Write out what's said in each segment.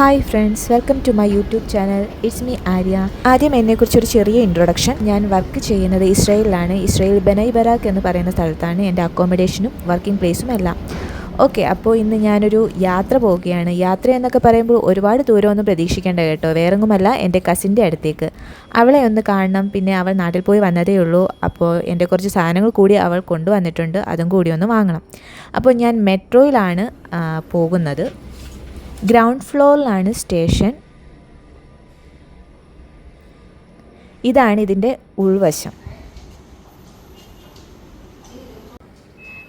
Hi friends welcome to my YouTube channel it's me Arya ആദ്യം എന്നെക്കുറിച്ച് ഒരു ചെറിയ ഇൻട്രൊഡക്ഷൻ ഞാൻ വർക്ക് ചെയ്യുന്നത് ഇസ്രയേലിലാണ്. ഇസ്രയേൽ ബനൈ എന്ന് പറയുന്ന സ്ഥലത്താണ് എന്റെ അക്കോമഡേഷനും വർക്കിംഗ് പ്ലേസും എല്ലാം. ഓക്കെ അപ്പോൾ ഇന്ന് ഞാനൊരു യാത്ര പോവുകയാണ്. യാത്ര എന്നൊക്കെ പറയുമ്പോൾ ഒരുപാട് ദൂരമൊന്നും പ്രതീക്ഷിക്കേണ്ട കേട്ടോ. വേറെങ്ങുമല്ല എന്റെ കസിന്റെ അടുത്തേക്ക്. അവളെ ഒന്ന് കാണണം. പിന്നെ അവൾ നാട്ടിൽ പോയി വന്നതേ ഉള്ളൂ. അപ്പോൾ എന്റെ കുറച്ച് സാധനങ്ങൾ കൂടി അവൾ കൊണ്ടുവന്നിട്ടുണ്ട്. അതും കൂടി ഒന്ന് വാങ്ങണം. അപ്പോൾ ഞാൻ മെട്രോയിലാണ് പോകുന്നത്. ഗ്രൗണ്ട് ഫ്ലോറിലാണ് സ്റ്റേഷൻ. ഇതാണ് ഇതിന്റെ ഉൾവശം.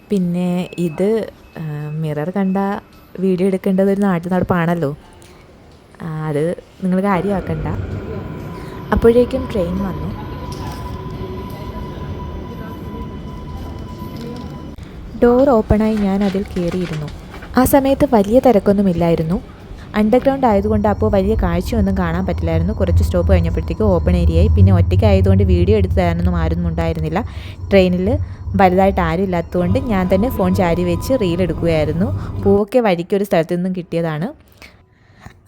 പിന്നെ ഇത് മിറർ കണ്ട വീഡിയോ എടുക്കേണ്ടത് ഒരു നാട്ടു നടപ്പാണല്ലോ. അത് നിങ്ങൾ കാര്യമാക്കണ്ട. അപ്പോഴേക്കും ട്രെയിൻ വന്നു. ഡോർ ഓപ്പണായി ഞാൻ അതിൽ കയറിയിരുന്നു. ആ സമയത്ത് വലിയ തിരക്കൊന്നുമില്ലായിരുന്നു. അണ്ടർഗ്രൗണ്ട് ആയതുകൊണ്ട് അപ്പോൾ വലിയ കാഴ്ചയൊന്നും കാണാൻ പറ്റില്ലായിരുന്നു. കുറച്ച് സ്റ്റോപ്പ് കഴിഞ്ഞപ്പോഴത്തേക്ക് ഓപ്പൺ ഏരിയയായി. പിന്നെ ഒറ്റയ്ക്ക് ആയതുകൊണ്ട് വീഡിയോ എടുത്ത് തരാനൊന്നും ആരും ഉണ്ടായിരുന്നില്ല. ട്രെയിനിൽ വലുതായിട്ട് ആരും ഇല്ലാത്തതുകൊണ്ട് ഞാൻ തന്നെ ഫോൺ ചാരി വെച്ച് റീൽ എടുക്കുകയായിരുന്നു. പൂവൊക്കെ വഴിക്ക് ഒരു സ്ഥലത്തു നിന്നും കിട്ടിയതാണ്.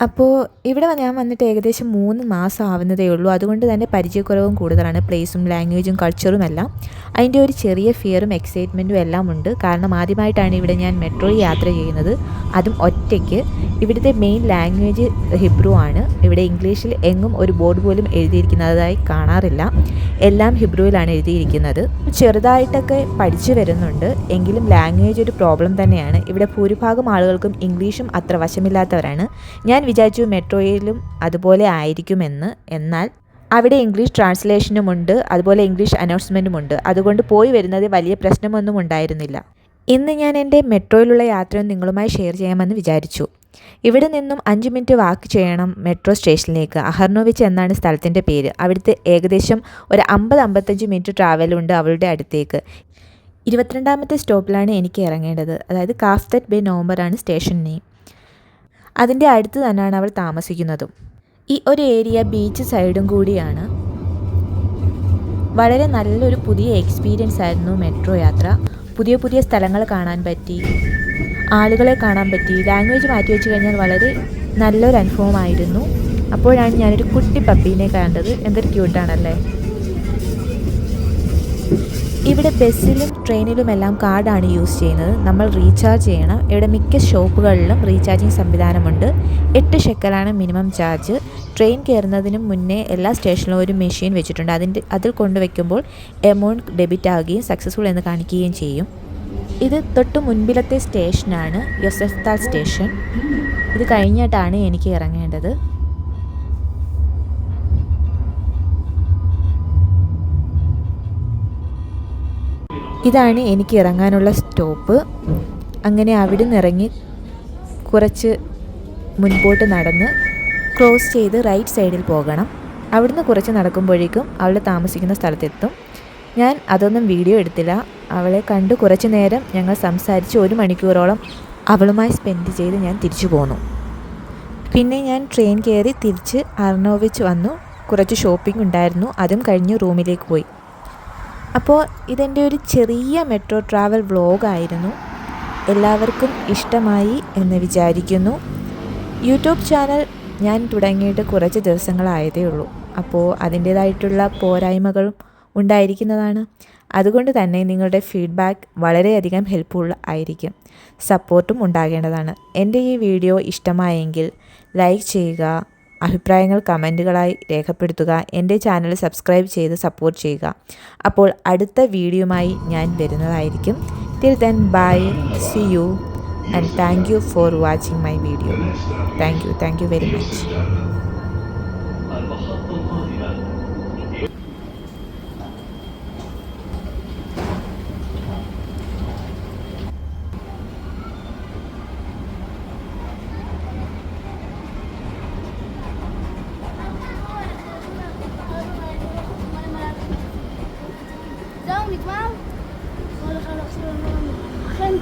അപ്പോൾ ഇവിടെ ഞാൻ വന്നിട്ട് ഏകദേശം മൂന്ന് മാസം ആവുന്നതേ ഉള്ളൂ. അതുകൊണ്ട് തന്നെ പരിചയക്കുറവും കൂടുതലാണ്. പ്ലേസും ലാംഗ്വേജും കൾച്ചറും എല്ലാം. അതിന്റെ ഒരു ചെറിയ ഫിയറും എക്സൈറ്റ്മെന്റും എല്ലാം ഉണ്ട്. കാരണം ആദ്യമായിട്ടാണ് ഇവിടെ ഞാൻ മെട്രോയിൽ യാത്ര ചെയ്യുന്നത്. അതും ഒറ്റയ്ക്ക്. ഇവിടുത്തെ മെയിൻ ലാംഗ്വേജ് ഹിബ്രു ആണ്. ഇവിടെ ഇംഗ്ലീഷിൽ എങ്ങും ഒരു ബോർഡ് പോലും എഴുതിയിരിക്കുന്നതായി കാണാറില്ല. എല്ലാം ഹിബ്രുവിലാണ് എഴുതിയിരിക്കുന്നത്. ചെറുതായിട്ടൊക്കെ പഠിച്ചു വരുന്നുണ്ട്. എങ്കിലും ലാംഗ്വേജ് ഒരു പ്രോബ്ലം തന്നെയാണ്. ഇവിടെ ഭൂരിഭാഗം ആളുകൾക്കും ഇംഗ്ലീഷും അത്ര വശമില്ലാത്തവരാണ്. ഞാൻ വിചാരിച്ചു മെട്രോയിലും അതുപോലെ ആയിരിക്കുമെന്ന്. എന്നാൽ അവിടെ ഇംഗ്ലീഷ് ട്രാൻസ്ലേഷനുമുണ്ട് അതുപോലെ ഇംഗ്ലീഷ് അനൗൺസ്മെന്റുമുണ്ട് അതുകൊണ്ട് പോയി വരുന്നത് വലിയ പ്രശ്നമൊന്നും ഉണ്ടായിരുന്നില്ല. ഇന്ന് ഞാൻ എന്റെ മെട്രോയിലുള്ള യാത്ര നിങ്ങളുമായി ഷെയർ ചെയ്യാമെന്ന് വിചാരിച്ചു. ഇവിടെ നിന്നും അഞ്ച് മിനിറ്റ് വാക്ക് ചെയ്യണം മെട്രോ സ്റ്റേഷനിലേക്ക്. അഹർണോവിച്ച് എന്നാണ് സ്ഥലത്തിന്റെ പേര്. അവിടുത്തെ ഏകദേശം ഒരു അമ്പത് അമ്പത്തഞ്ച് മിനിറ്റ് ട്രാവലുണ്ട് അവളുടെ അടുത്തേക്ക്. ഇരുപത്തിരണ്ടാമത്തെ സ്റ്റോപ്പിലാണ് എനിക്ക് ഇറങ്ങേണ്ടത്. അതായത് കാഫ്തറ്റ് ബേ നവംബറാണ് സ്റ്റേഷൻ നെയിം. അതിന്റെ അടുത്ത് തന്നെയാണ് അവൾ താമസിക്കുന്നതും. ഈ ഒരു ഏരിയ ബീച്ച് സൈഡും കൂടിയാണ്. വളരെ നല്ലൊരു പുതിയ എക്സ്പീരിയൻസ് ആയിരുന്നു മെട്രോ യാത്ര. പുതിയ പുതിയ സ്ഥലങ്ങൾ കാണാൻ പറ്റി ആളുകളെ കാണാൻ പറ്റി. ലാംഗ്വേജ് മാറ്റി വെച്ച് കഴിഞ്ഞാൽ വളരെ നല്ലൊരു അനുഭവമായിരുന്നു. അപ്പോഴാണ് ഞാനൊരു കുട്ടി പപ്പീനെ കണ്ടത്. എന്തൊരു ക്യൂട്ടാണല്ലേ ഇവിടെ ബസ്സിലും ട്രെയിനിലും എല്ലാം കാർഡാണ് യൂസ് ചെയ്യുന്നത്. നമ്മൾ റീചാർജ് ചെയ്യണം. ഇവിടെ മിക്ക ഷോപ്പുകളിലും റീചാർജിങ് സംവിധാനമുണ്ട്. എട്ട് ഷെക്കലാണ് മിനിമം ചാർജ്. ട്രെയിൻ കയറുന്നതിന് മുന്നേ എല്ലാ സ്റ്റേഷനിലും ഒരു മെഷീൻ വെച്ചിട്ടുണ്ട്. അതിന്റെ അതിൽ കൊണ്ടുവയ്ക്കുമ്പോൾ എമൗണ്ട് ഡെബിറ്റ് ആവുകയും സക്സസ്ഫുൾ എന്ന് കാണിക്കുകയും ചെയ്യും. ഇത് തൊട്ട് മുൻപിലത്തെ സ്റ്റേഷനാണ് യൊസെഫ്താൽ സ്റ്റേഷൻ. ഇത് കഴിഞ്ഞിട്ടാണ് എനിക്ക് ഇറങ്ങേണ്ടത്. ഇതാണ് എനിക്ക് ഇറങ്ങാനുള്ള സ്റ്റോപ്പ്. അങ്ങനെ അവിടെ നിന്ന് ഇറങ്ങി കുറച്ച് മുൻപോട്ട് നടന്ന് ക്രോസ് ചെയ്ത് റൈറ്റ് സൈഡിൽ പോകണം. അവിടുന്ന് കുറച്ച് നടക്കുമ്പോഴേക്കും അവൾ താമസിക്കുന്ന സ്ഥലത്തെത്തും. ഞാൻ അതൊന്നും വീഡിയോ എടുത്തില്ല. അവളെ കണ്ട് കുറച്ച് നേരം ഞങ്ങൾ സംസാരിച്ച് ഒരു മണിക്കൂറോളം അവളുമായി സ്പെൻഡ് ചെയ്ത് ഞാൻ തിരിച്ചു പോന്നു. പിന്നെ ഞാൻ ട്രെയിൻ കയറി തിരിച്ച് അർണോവിച്ച് വന്നു. കുറച്ച് ഷോപ്പിംഗ് ഉണ്ടായിരുന്നു. അതും കഴിഞ്ഞ് റൂമിലേക്ക് പോയി. അപ്പോൾ ഇതെന്റെ ഒരു ചെറിയ മെട്രോ ട്രാവൽ വ്ളോഗായിരുന്നു എല്ലാവർക്കും ഇഷ്ടമായി എന്ന് വിചാരിക്കുന്നു. യൂട്യൂബ് ചാനൽ ഞാൻ തുടങ്ങിയിട്ട് കുറച്ച് ദിവസങ്ങളായതേ ഉള്ളൂ. അപ്പോൾ അതിന്റേതായിട്ടുള്ള പോരായ്മകളും ഉണ്ടായിരിക്കുന്നതാണ്. അതുകൊണ്ട് തന്നെ നിങ്ങളുടെ ഫീഡ്ബാക്ക് വളരെയധികം ഹെൽപ്ഫുൾ ആയിരിക്കും. സപ്പോർട്ടും ഉണ്ടാകേണ്ടതാണ്. എന്റെ ഈ വീഡിയോ ഇഷ്ടമായെങ്കിൽ ലൈക്ക് ചെയ്യുക അഭിപ്രായങ്ങൾ കമന്റുകളായി രേഖപ്പെടുത്തുക. എന്റെ ചാനൽ സബ്സ്ക്രൈബ് ചെയ്ത് സപ്പോർട്ട് ചെയ്യുക. അപ്പോൾ അടുത്ത വീഡിയോയുമായി ഞാൻ വരുന്നതായിരിക്കും. Till then bye see you and thank you for watching my video thank you thank you very much ik wel. Maar dan gaan we nog geen